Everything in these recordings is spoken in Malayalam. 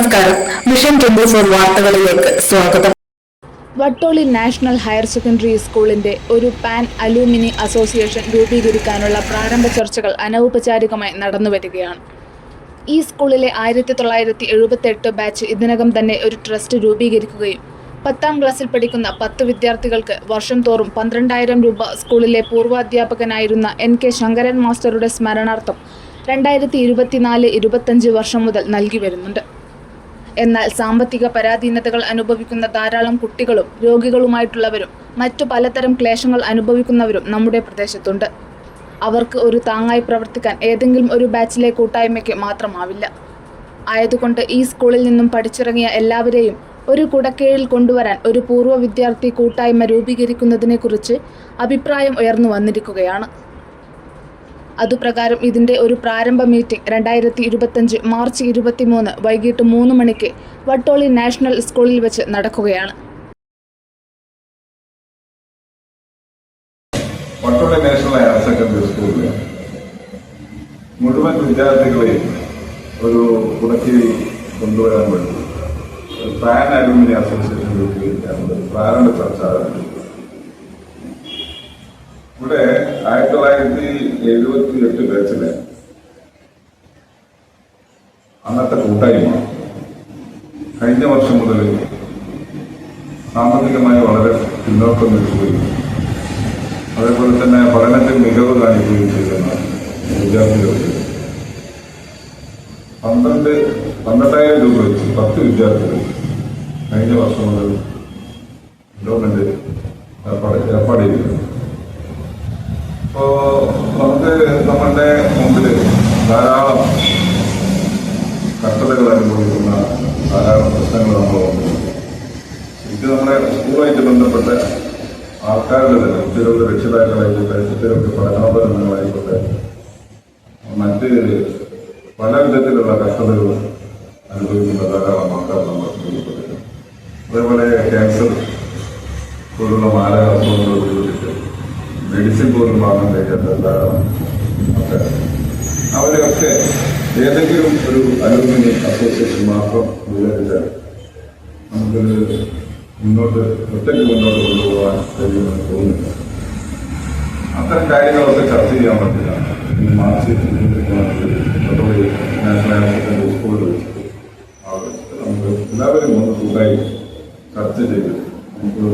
നമസ്കാരം. മിഷൻ ട്വന്റി ഫോർ വാർത്തകളിലേക്ക് സ്വാഗതം. വട്ടോളി നാഷണൽ ഹയർ സെക്കൻഡറി സ്കൂളിന്റെ ഒരു പാൻ അലൂമിനി അസോസിയേഷൻ രൂപീകരിക്കാനുള്ള പ്രാരംഭ ചർച്ചകൾ അനൗപചാരികമായി നടന്നുവരികയാണ് ഈ സ്കൂളിലെ ആയിരത്തി തൊള്ളായിരത്തി എഴുപത്തെട്ട് ബാച്ച് ഇതിനകം തന്നെ ഒരു ട്രസ്റ്റ് രൂപീകരിക്കുകയും പത്താം ക്ലാസ്സിൽ പഠിക്കുന്ന പത്ത് വിദ്യാർത്ഥികൾക്ക് വർഷം തോറും പന്ത്രണ്ടായിരം രൂപ സ്കൂളിലെ പൂർവാധ്യാപകനായിരുന്ന എൻ കെ ശങ്കരൻ മാസ്റ്ററുടെ സ്മരണാർത്ഥം രണ്ടായിരത്തി ഇരുപത്തിനാല് ഇരുപത്തഞ്ച് വർഷം മുതൽ നൽകി വരുന്നുണ്ട്. എന്നാൽ സാമ്പത്തിക പരാധീനതകൾ അനുഭവിക്കുന്ന ധാരാളം കുട്ടികളും രോഗികളുമായിട്ടുള്ളവരും മറ്റു പലതരം ക്ലേശങ്ങൾ അനുഭവിക്കുന്നവരും നമ്മുടെ പ്രദേശത്തുണ്ട്. അവർക്ക് ഒരു താങ്ങായി പ്രവർത്തിക്കാൻ ഏതെങ്കിലും ഒരു ബാച്ചിലെ കൂട്ടായ്മയ്ക്ക് മാത്രമാവില്ല. ആയതുകൊണ്ട് ഈ സ്കൂളിൽ നിന്നും പഠിച്ചിറങ്ങിയ എല്ലാവരെയും ഒരു കുടക്കീഴിൽ കൊണ്ടുവരാൻ ഒരു പൂർവ വിദ്യാർത്ഥി കൂട്ടായ്മ രൂപീകരിക്കുന്നതിനെക്കുറിച്ച് അഭിപ്രായം ഉയർന്നു വന്നിരിക്കുകയാണ്. അതുപ്രകാരം ഇതിന്റെ ഒരു പ്രാരംഭ മീറ്റിംഗ് രണ്ടായിരത്തി ഇരുപത്തഞ്ച് മാർച്ച് ഇരുപത്തിമൂന്ന് വൈകിട്ട് മൂന്ന് മണിക്ക് വട്ടോളി നാഷണൽ സ്കൂളിൽ വെച്ച് നടക്കുകയാണ്. വട്ടോളി നാഷണൽ ഹയർ സ്കൂളിൽ മുഴുവൻ വിദ്യാർത്ഥികളെയും ഒരു കുടക്കി കൊണ്ടുവരാൻ വേണ്ടി ഒരു അലുമിനി അസോസിയേഷൻ രൂപീകരിക്കാനുള്ള പ്രാരംഭ ചർച്ച ഇവിടെ ആയിരത്തി തൊള്ളായിരത്തി എഴുപത്തി എട്ട് ബാച്ചിലെ അന്നത്തെ കൂട്ടായ്മ കഴിഞ്ഞ വർഷം മുതൽ സാമ്പത്തികമായി വളരെ പിന്നോക്കം നിൽക്കുകയും അതേപോലെ തന്നെ പഠനത്തിൽ മികവ് കാണിക്കുകയും ചെയ്യുന്ന വിദ്യാർത്ഥികൾക്ക് പന്ത്രണ്ട് പന്ത്രണ്ടായിരം രൂപ വെച്ച് പത്ത് വിദ്യാർത്ഥികൾ കഴിഞ്ഞ വർഷം മുതൽ ഗവൺമെന്റ് ഏർപ്പാട് ഏർപ്പാട് ചെയ്തിട്ടുണ്ട് അപ്പോ നമുക്ക് നമ്മളുടെ മുമ്പിൽ ധാരാളം കഷ്ടതകൾ അനുഭവിക്കുന്ന ധാരാളം പ്രശ്നങ്ങൾ നമ്മൾ ഇത് നമ്മുടെ സ്കൂളുമായിട്ട് ബന്ധപ്പെട്ട ആൾക്കാരുടെ തന്നെ കുട്ടികളുടെ രക്ഷിതാക്കളായിക്കോട്ടെ കുട്ടികൾക്ക് പഠനോപകരണങ്ങളായിക്കോട്ടെ മറ്റ് പല വിധത്തിലുള്ള കഷ്ടതകൾ അനുഭവിക്കുന്ന ധാരാളം ആൾക്കാർ നമ്മൾ അതേപോലെ ക്യാൻസർ പോലുള്ള മാരക അസുഖങ്ങൾ മെഡിസിൻ പോലും വാങ്ങാൻ കഴിയാത്ത അവരൊക്കെ ഏതെങ്കിലും ഒരു അലൂമിനി അസോസിയേഷൻ മാത്രം വിചാരിച്ചാൽ നമുക്കൊരു മുന്നോട്ട് ഒറ്റയ്ക്ക് മുന്നോട്ട് കൊണ്ടുപോകാൻ കഴിയുമെന്ന് തോന്നുന്നില്ല. അത്തരം കാര്യങ്ങളൊക്കെ ചർച്ച ചെയ്യാൻ പറ്റില്ല. മാർച്ച് നാഷണൽ സ്കൂളിൽ വെച്ചിട്ട് നമുക്ക് എല്ലാവരും ഒന്ന് കൂട്ടായി ചർച്ച ചെയ്ത് നമുക്ക്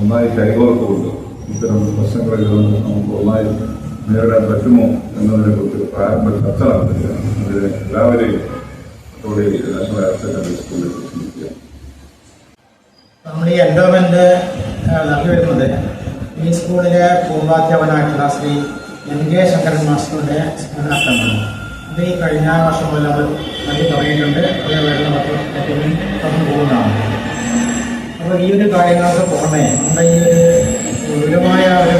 ഒന്നായി കൈകോർത്തുകൊണ്ട് ഇത്തരം പ്രശ്നങ്ങളിൽ നിന്ന് നമുക്ക് ഒന്നായി നേരിടാൻ പറ്റുമോ എന്നതിനെ കുറിച്ച് പ്രാരംഭ ചർച്ച നടത്തുകയാണ് അതിന് എല്ലാവരെയും അതോടെ നാഷണൽ ഹയർ സ്കൂളിൽ ക്ഷണിക്കുക നമ്മൾ ഈ എൻഡോമെന്റ് നൽകി വരുന്നത് ഈ സ്കൂളിലെ പൂർവാധ്യാപനായിട്ടുള്ള ശ്രീ എൻ കെ ശങ്കരൻ മാസ്റ്ററുടെ സ്മരണാർത്ഥമാണ്. ഇത് ഈ കഴിഞ്ഞ വർഷം മുതൽ നമ്മൾ നൽകി തുടങ്ങിയിട്ടുണ്ട്. അത് നമുക്ക് ഏറ്റവും തുടർന്ന് പോകുന്നതാണ്. അപ്പോൾ ഈ ഒരു കാര്യങ്ങൾക്ക് പുറമെ നമ്മുടെ ഈ ഒരു വിപുലമായ ഒരു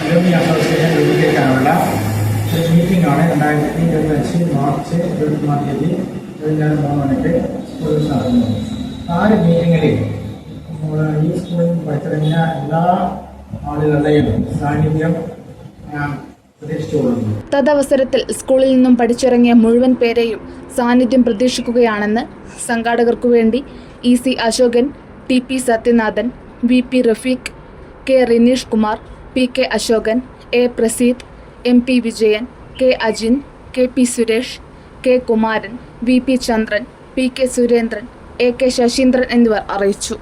അലുമിനി അസോസിയേഷൻ രൂപീകരിക്കാനുള്ള ഒരു മീറ്റിംഗ് ആണ് രണ്ടായിരത്തി ഇരുപത്തഞ്ച് മാർച്ച് ഇരുപത്തിനാല് തീയതി ഇരുപത്തിനാല് മൂന്ന് മണിക്ക് സ്കൂളിൽ നടന്നു ആ ഒരു മീറ്റിങ്ങിൽ ഈ സ്കൂളിൽ പഠിച്ചിറങ്ങിയ എല്ലാ ആളുകളുടെയും സാന്നിധ്യം തദവസരത്തിൽ സ്കൂളിൽ നിന്നും പഠിച്ചിറങ്ങിയ മുഴുവൻ പേരെയും സാന്നിധ്യം പ്രതീക്ഷിക്കുകയാണെന്ന് സംഘാടകർക്കു വേണ്ടി E C Ashokan T P Sathyanathan V P Rafeeq K Rineesh Kumar P K Ashokan A Praseeth M P Vijayan K Ajin K P Suresh K Kumaran V P Chandran P K Surendran A K Saseendran എന്നിവർ അറിയിച്ചു.